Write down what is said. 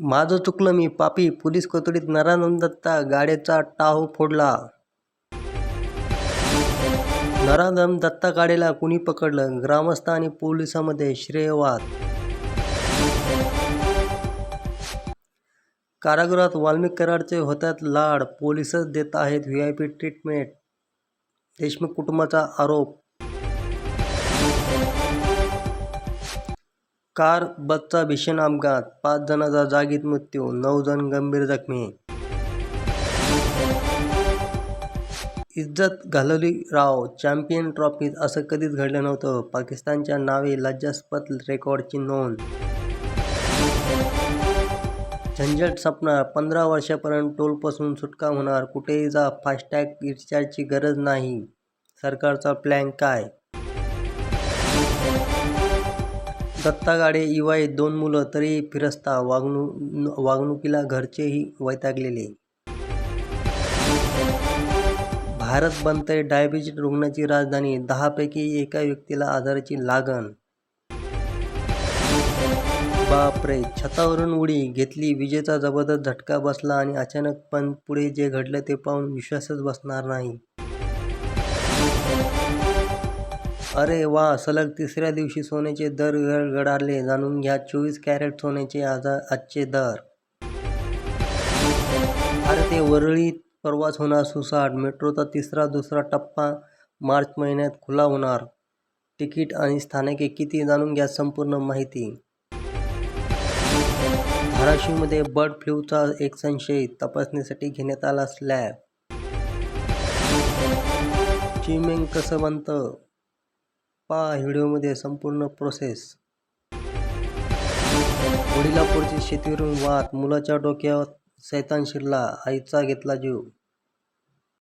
माझं चुकलं मी. पापी पोलीस कोठडीत नरानंद दत्ता गाड्याचा टाहो फोडला. नरानंद दत्ता गाडेला कुणी पकडलं? ग्रामस्थ आणि पोलिसांमध्ये श्रेयवाद. कारागृहात वाल्मिक कराडचे होतात लाड. पोलिसच देत आहेत V I P treatment. Deshmukh कुटुंबाचा आरोप कार बसचा भीषण अपघात. पाच जणांचा जागीत मृत्यू नऊ जण गंभीर जखमी. इज्जत घालवली राव. चॅम्पियन ट्रॉफीत असं कधीच घडलं नव्हतं. पाकिस्तानच्या नावे लज्जास्पद रेकॉर्डची नोंद. झंझट संपणार. पंधरा वर्षापर्यंत टोलपासून सुटका होणार. कुठेही जा. फास्टॅग रिचार्जची गरज नाही. सरकारचा प्लॅन काय? दत्ता गाडे इवाई दोन मुलं तरी फिरस्ता वागणू वागणुकीला घरचेही वैतागलेले. भारत बनतंय डायबिटीज रुग्णाची राजधानी दहापैकी एका व्यक्तीला आजाराची लागण. बापरे! छतावरून उडी घेतली विजेचा जबरदस्त झटका बसला आणि अचानक पण पुढे जे घडलं ते पाहून विश्वासच बसणार नाही. अरे वा सलग तिसऱ्या दिवशी सोन्याचे दर गडारले जाणून घ्या चोवीस कॅरेट सोन्याचे आज आजचे दर. अरे ते वरळीत प्रवास होणार सुसाट. मेट्रोचा तिसरा दुसरा टप्पा मार्च महिन्यात खुला होणार. तिकीट आणि स्थानके किती जाणून घ्या संपूर्ण माहिती. धाराशिवमध्ये बर्ड फ्लूचा एक संशयित तपासणीसाठी घेण्यात आला स्लॅब. चिमेंग कसं बनतं? पहा व्हिडिओमध्ये संपूर्ण प्रोसेस वडिलापूरची शेतीवरून वाद मुलाच्या डोक्यावर सैतान शिरला आईचा घेतला जीव.